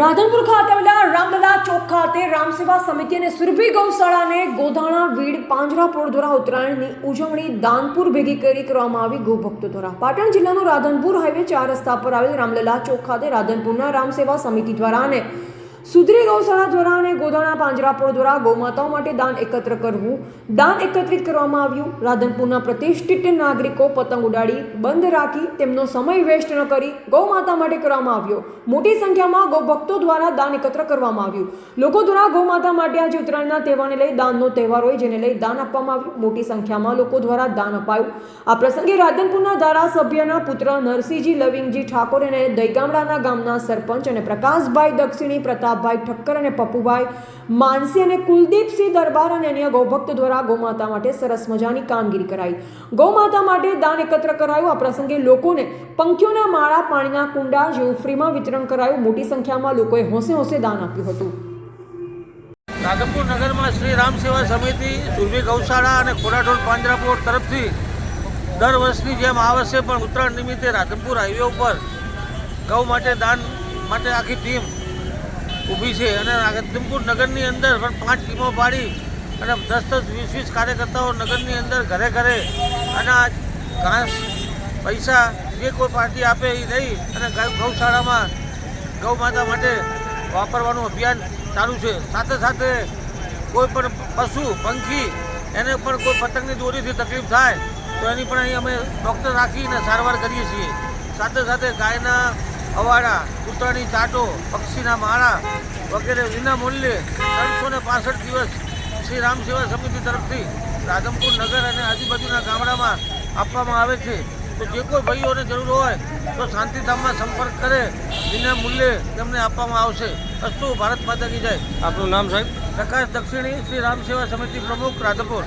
રાધનપુર ખાતે આવેલા રામલલા ચોક ખાતે રામસેવા સમિતિ અને સુરભી ગૌશાળાને ગોધાણા, વીડ પાંજરાપોળ દ્વારા ઉત્તરાયણની ઉજવણી દાનપુર ભેગી કરી કરવામાં આવી. ગૌભક્તો દ્વારા પાટણ જિલ્લાનું રાધનપુર હાઈવે ચાર રસ્તા પર આવેલ રામલલા ચોક ખાતે રાધનપુરના રામસેવા સમિતિ દ્વારા અને સુધરી ગૌશાળા દ્વારા અને ગોધાણા પાંજરાપોળ દ્વારા ગૌમાતાઓ માટે દાન એકત્ર કરવું, દાન એકત્રિત કરવામાં આવ્યું. રાધનપુરના પ્રતિષ્ઠિત નાગરિકો પતંગ ઉડાડી, બંધ રાખી, તેમનો સમય વેસ્ટ ન કરી ગૌમાતા માટે કરવામાં આવ્યો. મોટી સંખ્યામાં ગૌભક્તો દ્વારા દાન એકત્ર કરવામાં આવ્યું. લોકો દ્વારા ગૌમાતા માટે આજે ઉત્તરાયણના તહેવારને લઈ દાનનો તહેવાર હોય જેને લઈ દાન આપવામાં આવ્યું. મોટી સંખ્યામાં લોકો દ્વારા દાન અપાયું. આ પ્રસંગે રાધનપુરના ધારાસભ્યના પુત્ર નરસિંહજી લવિંગજી ઠાકોર અને દહીગામડાના ગામના સરપંચ અને પ્રકાશભાઈ દક્ષિણી પ્રતાપભાઈ ઠક્કર અને પપ્પુભાઈ માનસી અને કુલદીપસિંહ દરબાર અને અન્ય ગૌભક્ત દ્વારા ગૌમાતા માટે સરસ મજાની કામગીરી કરાઈ. ગૌમાતા માટે દાન એકત્ર કરાયું. આ પ્રસંગે લોકોને પંખીઓના માળા, પાણીના કુંડા જેવું ફ્રીમાં વિતરણ કરાયું. મોટી સંખ્યામાં લોકોએ હોંશે હોંશે દાન આપ્યું હતું. રાધપુર નગરમાં શ્રી રામ સેવા સમિતિ, સુરભી ગૌશાળા અને ખોરાટોલ પાંજરાપોર તરફથી દર વર્ષની જેમ આ વર્ષે પણ ઉત્તરાયણ નિમિત્તે રાધનપુર હાઈવે ઉપર ગૌ માટે દાન માટે આખી ટીમ ઊભી છે અને રાધનપુર નગરની અંદર પણ પાંચ ટીમો પાડી અને દસ દસ વીસ વીસ કાર્યકર્તાઓ નગરની અંદર ઘરે ઘરે અનાજ ઘાસ, પૈસા જે કોઈ પાર્ટી આપે એ લઈ અને ગૌશાળામાં ગૌ માતા માટે વાપરવાનું અભિયાન ચાલુ છે. સાથે સાથે કોઈ પણ પશુ, પંખી, એને પણ કોઈ પતંગની દોરીથી તકલીફ થાય તો એની પણ અહીં અમે ડૉક્ટર રાખીને સારવાર કરીએ છીએ. સાથે સાથે ગાયના અવાડા કૂતરાની ચાટો પક્ષીના માળા વગેરે વિના મૂલ્યે ત્રણસો ને પાસઠ દિવસ શ્રી રામ સેવા સમિતિ તરફથી રાધમપુર નગર અને આજુબાજુના ગામડામાં આપવામાં આવે છે. તો જે કોઈ ભાઈઓને જરૂર હોય તો શાંતિધામમાં સંપર્ક કરે વિના મૂલ્યે તેમને આપવામાં આવશે. અસ્તુ ભારત માતા કી જાય. આપનું નામ સાહેબ? પ્રકાશ દક્ષિણી શ્રી રામ સેવા સમિતિ પ્રમુખ રાધનપુર